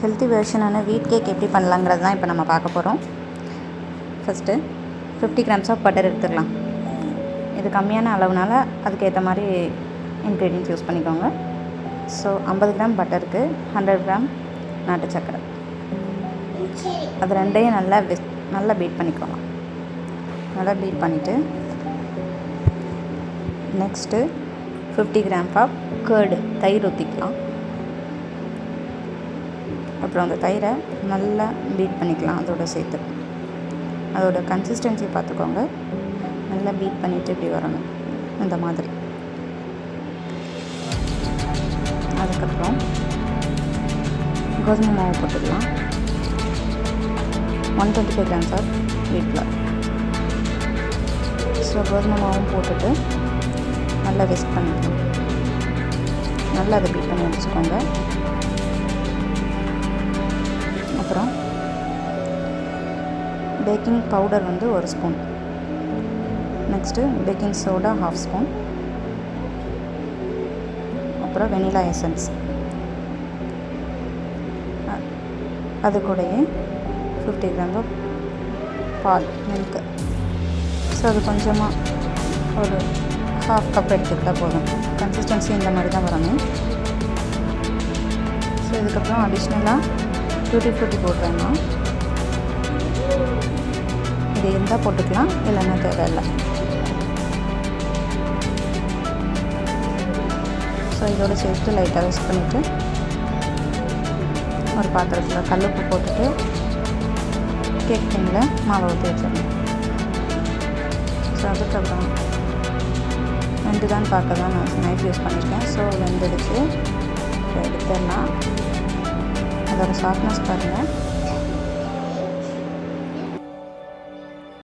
Healthy வெர்ஷனான வீட் cake எப்படி பண்ணலாங்கிறது தான் இப்போ நம்ம பார்க்க போகிறோம் first fifty grams of butter எடுத்துக்கலாம் இது கம்மியான அளவுனால அதுக்கேற்ற மாதிரி இன்க்ரீடியன்ஸ் யூஸ் பண்ணிக்கோங்க. ஸோ ஐம்பது கிராம் பட்டருக்கு ஹண்ட்ரட் கிராம் நாட்டு சர்க்கரை. அது ரெண்டையும் நல்லா வெஸ் நல்லா பீட் பண்ணிக்கோங்க. நல்லா பீட் பண்ணிவிட்டு next fifty gram of curd தயிர் ஊற்றிக்கலாம் அப்புறம் அந்த தயிரை நல்லா பீட் பண்ணிக்கலாம் அதோட சேர்த்து. அதோட கன்சிஸ்டன்சி பார்த்துக்கோங்க. நல்லா பீட் பண்ணிவிட்டு இப்படி வரணும். இந்த மாதிரி. அதுக்கப்புறம் கோதுமை மாவு போட்டுக்கலாம். One twenty five grams of wheat flour so கோதுமை மாவும் போட்டுட்டு நல்லா வெஸ்ட் பண்ணிக்கலாம். நல்லா அதை பீட் பண்ணி வச்சுக்கோங்க. பேக்கிங் பவுடர் வந்து ஒரு spoon. Next baking soda half spoon. அப்புறம் வெனிலா எசன்ஸ். அது கூடயே ஃபிஃப்டி கிராம் பால் மில்க்கு ஸோ அது கொஞ்சமாக ஒரு ஹாஃப் கப் எடுத்துக்கிட்டால் போதும். கன்சிஸ்டன்சி இந்த மாதிரி தான் வரணும் ஸோ இதுக்கப்புறம் அடிஷ்னலாக டூட்டி ஃப்ரூட்டி போடுறேன்னா இது இருந்தால் போட்டுக்கலாம் இல்லைன்னா தேவையில்லை. ஸோ இதோட சேர்த்து லைட்டாக ரெஸ்ட் பண்ணிவிட்டு ஒரு பாத்திரத்தில் கல்லுப்பு போட்டுட்டு கேக் டின்னில் மாவை ஊற்றி வச்சிடணும். ஸோ அதுக்கப்புறம் வெந்துதான்னு பார்க்க தான் நான் நைஃப் யூஸ் பண்ணியிருக்கேன். ஸோ வெந்துடுச்சு. எடுத்துடலாம். அதோட சாஃப்ட்னஸ் பாருங்கள்